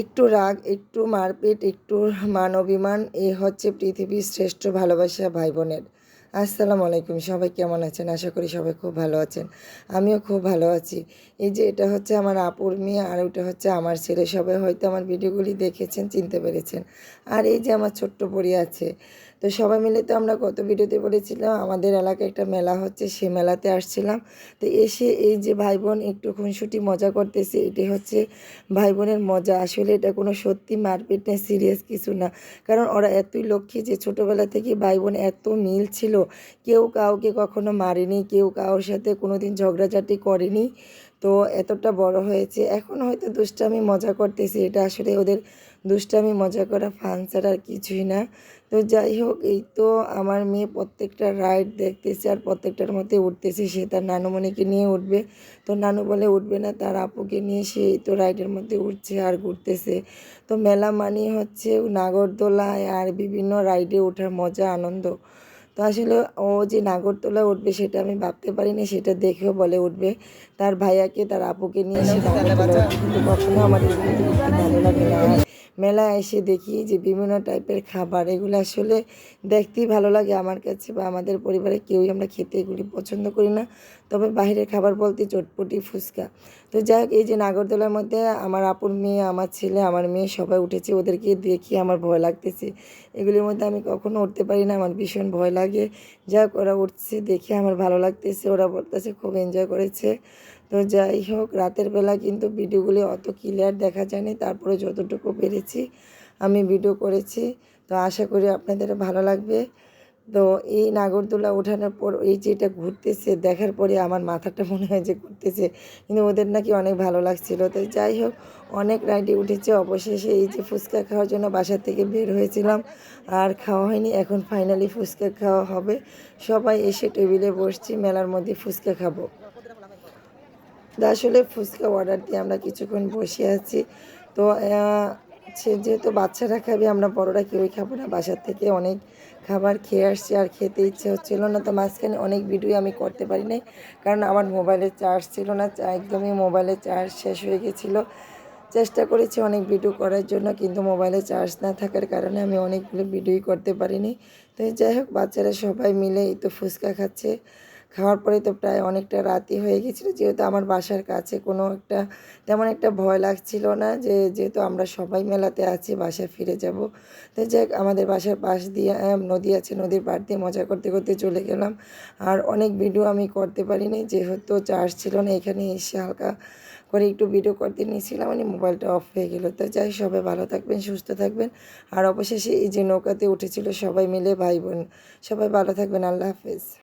একটু রাগ, একটু মারপিট, একটু মান অভিমান এ হচ্ছে পৃথিবীর শ্রেষ্ঠ ভালোবাসা ভাই বোনের আসসালামু আলাইকুম, সবাই কেমন আছেন? আশা করি সবাই খুব ভালো আছেন। আমিও খুব ভালো আছি। এই যে এটা হচ্ছে আমার আপুর মেয়ে, আর ওটা হচ্ছে আমার ছেলে। সবাই হয়তো আমার ভিডিওগুলি দেখেছেন, চিনতে পেরেছেন। আর এই যে আমার ছোট্ট পরি আছে তো সবাই মিলে তো আমরা গত ভিডিওতে বলেছিলাম, আমাদের এলাকায় একটা মেলা হচ্ছে, সে মেলাতে আসছিলাম। তো এসে এই যে ভাই বোন একটু খুনসুটি মজা করতেছে এটি হচ্ছে ভাই বোনের মজা। আসলে এটা কোনো সত্যি মারপিট না, সিরিয়াস কিছু না। কারণ ওরা এতই লক্ষ্মী যে ছোটোবেলা থেকে ভাই বোন এত মিল ছিল, কেউ কাউকে কখনো মারেনি, কেউ কারোর সাথে কোনো দিন ঝগড়াঝাটি করেনি। তো এতটা বড় হয়েছে। এখন হয়তো দুষ্টামি মজা করতেছি। এটা আসলে ওদের দুষ্টামি মজা করা ফান ছাড়া আর কিছুই না। তো যাই হোক, এই তো আমার মেয়ে প্রত্যেকটা রাইড দেখতেছে আর প্রত্যেকটার মধ্যে উঠতেছে। সে তার নানুমণিকে নিয়ে উঠবে। তো নানু বলে, উঠবে না। তার আপুকে নিয়ে সে তো রাইডের মধ্যে উঠছে আর ঘুরতেছে। তো মেলা মানে হচ্ছে নাগরদোলায় আর বিভিন্ন রাইডে ওঠার মজা, আনন্দ। তো আসলে ও যে নাগরদোলা উঠবে সেটা আমি ভাবতে পারিনি সেটা দেখেও বলে উঠবে। তার ভাইয়াকে তার আপুকে নিয়ে সে নাগরদোলা কিন্তু কখনো দেখতে ভালো লাগে না। মেলায় এসে দেখি যে বিভিন্ন টাইপের খাবার এগুলো আসলে দেখতেই ভালো লাগে আমার কাছে বা আমাদের পরিবারে কেউই আমরা খেতে এগুলি পছন্দ করি না। তবে বাইরের খাবার বলতে চটপটি ফুচকা। তো যাই হোক এই যে নাগরদোলার মধ্যে আমার আপুর মেয়ে আমার ছেলে আমার মেয়ে সবাই উঠেছে। ওদেরকে দেখি আমার ভয় লাগতেছে এগুলির মধ্যে আমি কখনো উঠতে পারি না, আমার ভীষণ ভয় লাগে। যাক ওরা উঠছে, দেখে আমার ভালো লাগতেছে, ওরা বলতেছে খুব এনজয় করেছে। তো যাই হোক, রাতের বেলা কিন্তু ভিডিওগুলি অত ক্লিয়ার দেখা যায়নি, তারপরে যতটুকু পেরেছি আমি ভিডিও করেছি। তো আশা করি আপনাদের ভালো লাগবে। তো এই নাগরদোলা ওঠানোর পর এই যে এটা ঘুরতেছে, দেখার পরে আমার মাথাটা মনে হয় যে ঘুরতেছে। কিন্তু ওদের নাকি অনেক ভালো লাগছিল। তো যাই হোক, অনেক রাইডে উঠেছে। অবশেষে এই যে ফুচকা খাওয়ার জন্য বাসা থেকে বের হয়েছিলাম। আর খাওয়া হয়নি। এখন ফাইনালি ফুচকা খাওয়া হবে। সবাই এসে টেবিলে বসছি। মেলার মধ্যে ফুচকা খাব। আসলে ফুচকা অর্ডার দিয়ে আমরা কিছুক্ষণ বসে আছি। তো সে যেহেতু বাচ্চারা খাবে, আমরা বড়রা কেউই খাব না। বাসার থেকে অনেক খাবার খেয়ে আসছি আর খেতে ইচ্ছে হচ্ছিল না। তো মাঝখানে অনেক ভিডিও আমি করতে পারি নাই, কারণ আমার মোবাইলে চার্জ ছিল না একদমই মোবাইলে চার্জ শেষ হয়ে গেছিল। চেষ্টা করেছি অনেক ভিডিও করার জন্য, কিন্তু মোবাইলে চার্জ না থাকার কারণে আমি অনেকগুলো ভিডিওই করতে পারিনি। তো যাই হোক, বাচ্চারা সবাই মিলে এই তো ফুচকা খাচ্ছে। খাওয়ার পরে তো প্রায় অনেকটা রাতই হয়ে গেছিল। যেহেতু আমার বাসার কাছে কোনো একটা তেমন একটা ভয় লাগছিল না যে যেহেতু আমরা সবাই মেলাতে আছি, বাসায় ফিরে যাব। তো যাক, আমাদের বাসার পাশ দিয়ে নদী আছে, নদীর পাড় দিয়ে মজা করতে করতে চলে গেলাম। আর অনেক ভিডিও আমি করতে পারিনি, যেহেতু চার্জ ছিল না, এখানে এসে হালকা করে একটু ভিডিও করতে নিয়েছিলাম মানে মোবাইলটা অফ হয়ে গেলো। তো যাই, সবাই ভালো থাকবেন, সুস্থ থাকবেন। আর অবশেষে এই যে নৌকাতে উঠেছিল সবাই মিলে ভাই বোন, সবাই ভালো থাকবেন, আল্লাহ হাফেজ।